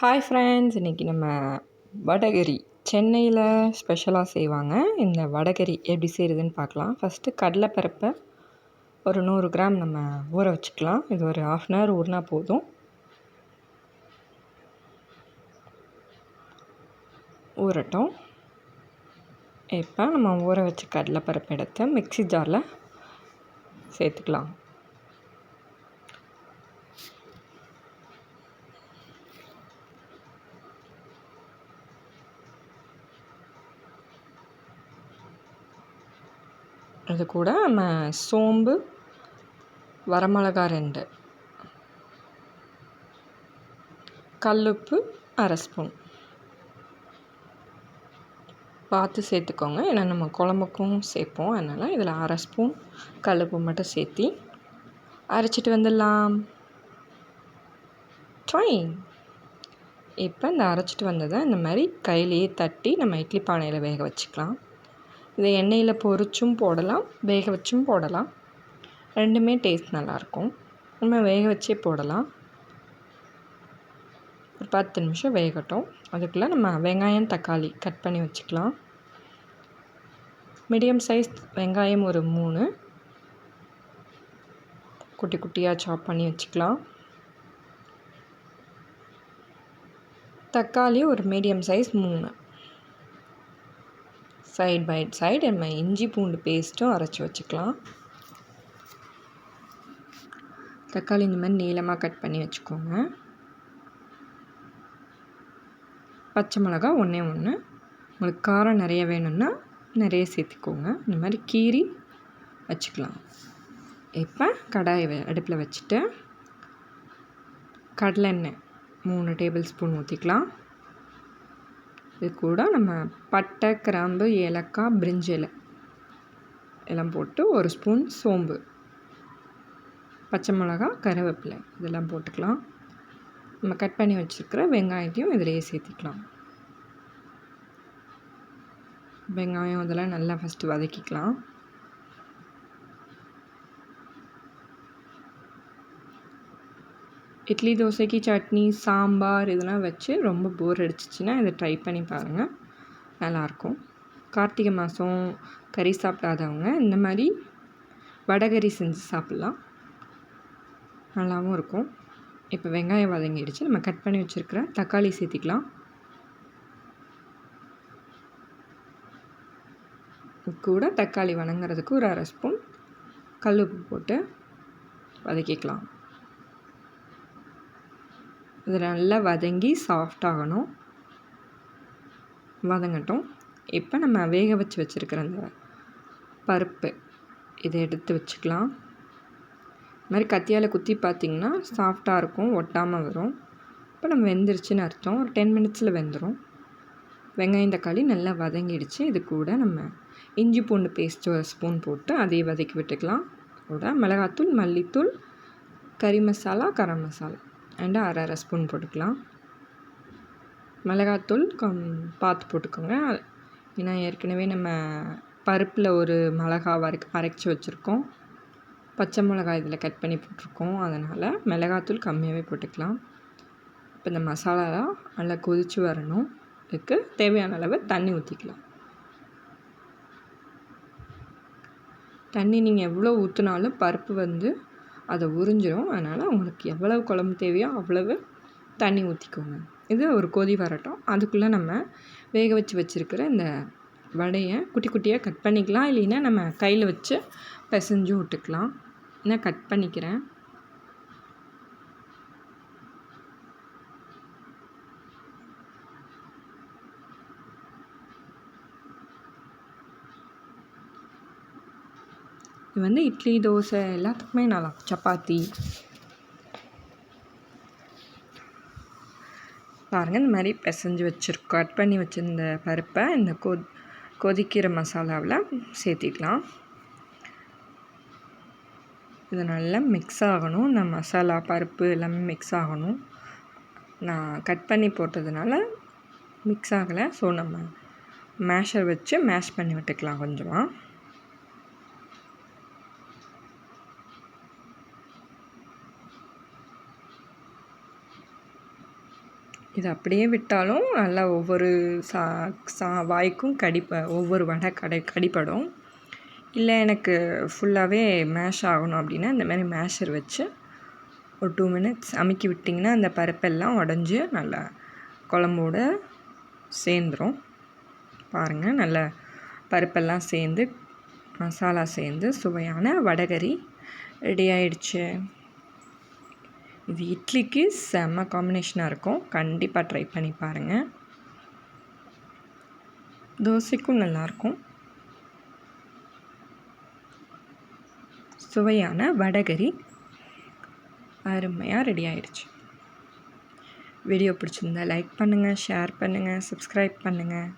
Hi friends இன்றைக்கி நம்ம வடகரி. சென்னையில் ஸ்பெஷலாக செய்வாங்க. இந்த வடகரி எப்படி செய்கிறதுன்னு பார்க்கலாம். ஃபஸ்ட்டு கடலைப்பருப்பை ஒரு நூறு கிராம் நம்ம ஊற வச்சுக்கலாம். இது ஒரு ஆஃப் அன் ஹவர் ஊறினா போதும். ஊறட்டும். இப்போ நம்ம ஊற வச்ச கடலைப்பருப்பு எடுத்து மிக்ஸி ஜாரில் சேர்த்துக்கலாம். அது கூட நம்ம சோம்பு வரமிளகா ரெண்டு. கல்லுப்பு அரை ஸ்பூன். பார்த்து சேர்த்துக்கோங்க. ஏன்னா நம்ம குழம்புக்கும் சேர்ப்போம். அதனால் இதில் அரை ஸ்பூன் கல்லுப்பு மட்டும் சேர்த்தி அரைச்சிட்டு வந்துடலாம். ட்ரை இப்போ இந்த அரைச்சிட்டு வந்ததை இந்த மாதிரி கையிலேயே தட்டி நம்ம இட்லி பானையில் வேக வச்சுக்கலாம். இதை எண்ணெயில் பொரிச்சும் போடலாம் வேக வச்சும் போடலாம். ரெண்டுமே டேஸ்ட் நல்லாயிருக்கும் நம்ம வேக வச்சே போடலாம். ஒரு பத்து நிமிஷம் வேகட்டும். அதுக்குள்ளே நம்ம வெங்காயம் தக்காளி கட் பண்ணி வச்சுக்கலாம். மீடியம் சைஸ் வெங்காயம் ஒரு மூணு. குட்டி குட்டியாக சாப் பண்ணி வச்சுக்கலாம். தக்காளி ஒரு மீடியம் சைஸ் மூணு. சைட் பை சைடு நம்ம இஞ்சி பூண்டு பேஸ்ட்டும் அரைச்சி வச்சுக்கலாம். தக்காளி இந்த மாதிரி நீளமாக கட் பண்ணி வச்சுக்கோங்க. பச்சை மிளகா ஒன்றே ஒன்று உங்களுக்கு காரம் நிறைய வேணும்னா நிறைய சேர்த்துக்கோங்க. இந்த மாதிரி கீரி வச்சுக்கலாம். இப்போ கடாயை அடுப்பில் வச்சுட்டு கடலெண்ணெய் மூணு டேபிள் ஸ்பூன் ஊற்றிக்கலாம் இது கூட நம்ம பட்டை கிராம்பு ஏலக்காய் பிரிஞ்சி எல்லாம் போட்டு ஒரு ஸ்பூன் சோம்பு பச்சை மிளகா கருவேப்பிலை இதெல்லாம் போட்டுக்கலாம். நம்ம கட் பண்ணி வச்சுருக்கிற வெங்காயத்தையும் இதிலேயே சேர்த்திக்கலாம். வெங்காயம் இதெல்லாம் நல்லா ஃபஸ்ட்டு வதக்கிக்கலாம். இட்லி தோசைக்கு சட்னி சாம்பார் இதெல்லாம் வச்சு ரொம்ப போர் அடிச்சிச்சின்னா இதை ட்ரை பண்ணி பாருங்கள் நல்லாயிருக்கும். கார்த்திகை மாதம் கறி சாப்பிடாதவங்க இந்த மாதிரி வடகறி செஞ்சு சாப்பிட்லாம். நல்லாவும் இருக்கும். இப்போ வெங்காயம் வதங்கிடுச்சு. நம்ம கட் பண்ணி வச்சுருக்கிற தக்காளி சேர்த்திக்கலாம். கூட தக்காளி வணங்குறதுக்கு ஒரு அரை ஸ்பூன் கல் உப்பு போட்டு வதக்கிக்கலாம். இது நல்லா வதங்கி சாஃப்டாகணும் வதங்கட்டும். இப்போ நம்ம வேக வச்சு வச்சுருக்கிற அந்த பருப்பு இதை எடுத்து வச்சுக்கலாம். இது மாதிரி கத்தியால் குத்தி பார்த்திங்கன்னா சாஃப்டாக இருக்கும் ஒட்டாமல் வரும். இப்போ நம்ம வெந்துருச்சுன்னு அர்த்தம். ஒரு டென் மினிட்ஸில் வெந்துடும் வெங்காயம் தக்காளி நல்லா வதங்கிடுச்சு. இது கூட நம்ம இஞ்சி பூண்டு பேஸ்ட் ஒரு ஸ்பூன் போட்டு அதையே வதக்கி விட்டுக்கலாம். கூட மிளகாத்தூள் மல்லித்தூள் கறி மசாலா கரம் மசாலா. அண்டு அரை அரை ஸ்பூன் போட்டுக்கலாம். மிளகாத்தூள் கம் பார்த்து போட்டுக்கோங்க. ஏன்னா ஏற்கனவே நம்ம பருப்பில் ஒரு மிளகா வரைக் அரைச்சி வச்சுருக்கோம். பச்சை மிளகாய் இதில் கட் பண்ணி போட்டிருக்கோம். அதனால் மிளகாத்தூள் கம்மியாகவே போட்டுக்கலாம். இப்போ இந்த மசாலாலாம் நல்லா கொதித்து வரணும். இதுக்கு தேவையான அளவு தண்ணி ஊற்றிக்கலாம் தண்ணி நீங்கள் எவ்வளோ ஊற்றினாலும் பருப்பு வந்து அதை உறிஞ்சிரும். அதனால் உங்களுக்கு எவ்வளவு குழம்பு தேவையோ அவ்வளவு தண்ணி ஊற்றிக்கோங்க இது ஒரு கொதி வரட்டும் அதுக்குள்ளே நம்ம வேக வச்சு வச்சுருக்கிற இந்த வடையை குட்டி குட்டியாக கட் பண்ணிக்கலாம். இல்லைன்னா நம்ம கையில் வச்சு பிசைஞ்சும் விட்டுக்கலாம். நான் கட் பண்ணிக்கிறேன். இது வந்து இட்லி தோசை எல்லாத்துக்குமே நல்லா. சப்பாத்தி. பாருங்கள் இந்த மாதிரி பிசைஞ்சு வச்சுருக்கோம் கட் பண்ணி வச்சுருந்த பருப்பை இந்த கொ கொதிக்கிற மசாலாவில் சேர்த்திக்கலாம். இது நல்லா மிக்ஸ் ஆகணும். இந்த மசாலா பருப்பு எல்லாமே மிக்ஸ் ஆகணும். நான் கட் பண்ணி போட்டதுனால மிக்ஸ் ஆகலை. ஸோ நம்ம மேஷர் வச்சு மேஷ் பண்ணி விட்டுக்கலாம் கொஞ்சமாக இது அப்படியே விட்டாலும் நல்லா ஒவ்வொரு சா சா வாய்க்கும் கடிப்ப ஒவ்வொரு வடை கடை கடிப்படும். இல்லை எனக்கு ஃபுல்லாகவே மேஷ் ஆகணும் அப்படின்னா இந்த மாதிரி மேஷர் வச்சு ஒரு டூ மினிட்ஸ் அமுக்கி விட்டிங்கன்னா அந்த பருப்பெல்லாம் உடஞ்சி நல்லா குழம்போட சேர்ந்துரும். பாருங்கள் நல்லா பருப்பெல்லாம் சேர்ந்து மசாலா சேர்ந்து சுவையான வடகறி ரெடி ஆயிடுச்சு. இது இட்லிக்கு செம்ம காம்பினேஷனாக இருக்கும். கண்டிப்பாக ட்ரை பண்ணி பாருங்கள் தோசைக்கும் நல்லாயிருக்கும் சுவையான வடகரி அருமையாக ரெடி ஆயிடுச்சு வீடியோ பிடிச்சிருந்தா லைக் பண்ணுங்கள் ஷேர் பண்ணுங்கள் சப்ஸ்கிரைப் பண்ணுங்கள்